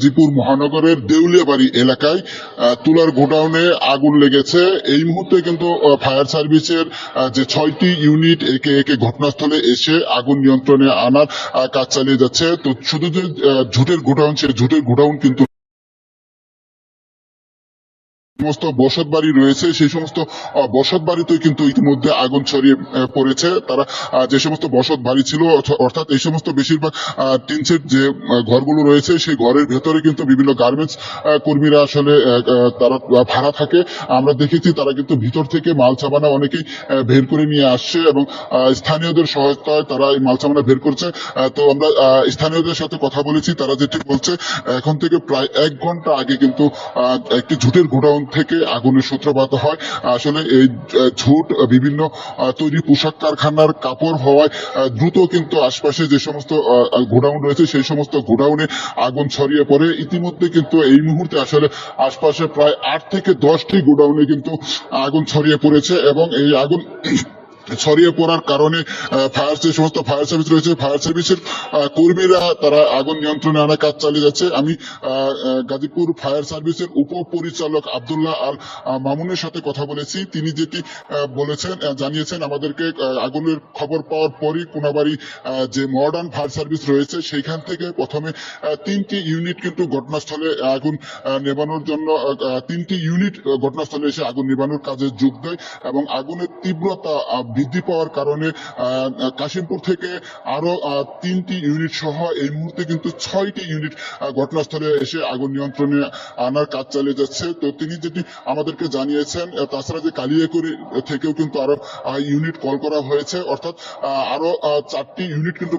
গাজীপুর মহানগরের দেউলিয়াবাড়ি এলাকায় তুলার গোডাউনে আগুন লেগেছে। এই মুহূর্তে কিন্তু ফায়ার সার্ভিসের যে ছয়টি ইউনিট একে একে ঘটনাস্থলে এসে আগুন নিয়ন্ত্রণে আনার কাজ চালিয়ে যাচ্ছে। তো শুধু যে ঝুটের গোডাউন, সেই ঝুটের গোডাউন কিন্তু সমস্ত বসত বাড়ি রয়েছে, সেই সমস্ত বসত বাড়িতে কিন্তু ইতিমধ্যে আগুন ছড়িয়ে পড়েছে। তারা যে সমস্ত বসত বাড়ি ছিল অর্থাৎ এই সমস্ত বেশিরভাগ টিন সেট যে ঘরগুলো রয়েছে, সেই ঘরের ভেতরে কিন্তু বিভিন্ন গার্মেন্টস কর্মীরা আসলে তারা ভাড়া থাকে। আমরা দেখেছি তারা কিন্তু ভিতর থেকে মাল ছাপানা অনেকেই বের করে নিয়ে আসছে এবং স্থানীয়দের সহায়তায় তারা এই মাল ছাপানা বের করছে। তো আমরা স্থানীয়দের সাথে কথা বলেছি, তারা যেটি বলছে, এখন থেকে প্রায় এক ঘণ্টা আগে কিন্তু একটি ঝুটের গোডাউন থেকে আগুনের সূত্রপাত হয়। আসলে এই ঝুট বিভিন্ন তৈরি পোশাক কারখানার কাপড় হওয়ায় দ্রুত কিন্তু আশপাশে যে সমস্ত গোডাউন রয়েছে, সেই সমস্ত গোডাউনে আগুন ছড়িয়ে পড়ে। ইতিমধ্যে কিন্তু এই মুহূর্তে আসলে আশপাশে প্রায় আট থেকে দশটি গোডাউনে কিন্তু আগুন ছড়িয়ে পড়েছে এবং এই আগুন ছড়িয়ে পড়ার কারণে ফায়ার যে সমস্ত ফায়ার সার্ভিস রয়েছে। ফায়ার সার্ভিসের কর্মীরা তারা আগুন নিয়ন্ত্রণে আনার কাজ চালিয়ে যাচ্ছে। আমি গাজীপুর ফায়ার সার্ভিসের উপপরিচালক আব্দুল্লাহ আল মামুনের সাথে কথা বলেছি। তিনি যেটি বলেছেন জানিয়েছেন আমাদেরকে আগুনের খবর পাওয়ার পরই কোনাবাড়ি যে মডার্ন ফায়ার সার্ভিস রয়েছে সেইখান থেকে প্রথমে তিনটি ইউনিট কিন্তু ঘটনাস্থলে আগুন আহ, নেভানোর জন্য তিনটি ইউনিট ঘটনাস্থলে এসে আগুন নেভানোর কাজে যোগ দেয় এবং আগুনের তীব্রতা বৃদ্ধি পাওয়ার কারণে কাশিমপুর থেকে আরও তিনটি ইউনিট সহ এই মুহূর্তে কিন্তু ছয়টি ইউনিট ঘটনাস্থলে এসে আগুন নিয়ন্ত্রণে আনার কাজ চালিয়ে যাচ্ছে। তো তিনি যেটি আমাদেরকে জানিয়েছেন তাছাড়া যে কালিয়াকুড়ি থেকেও কিন্তু আরও ইউনিট কল করা হয়েছে। অর্থাৎ আরও চারটি ইউনিট কিন্তু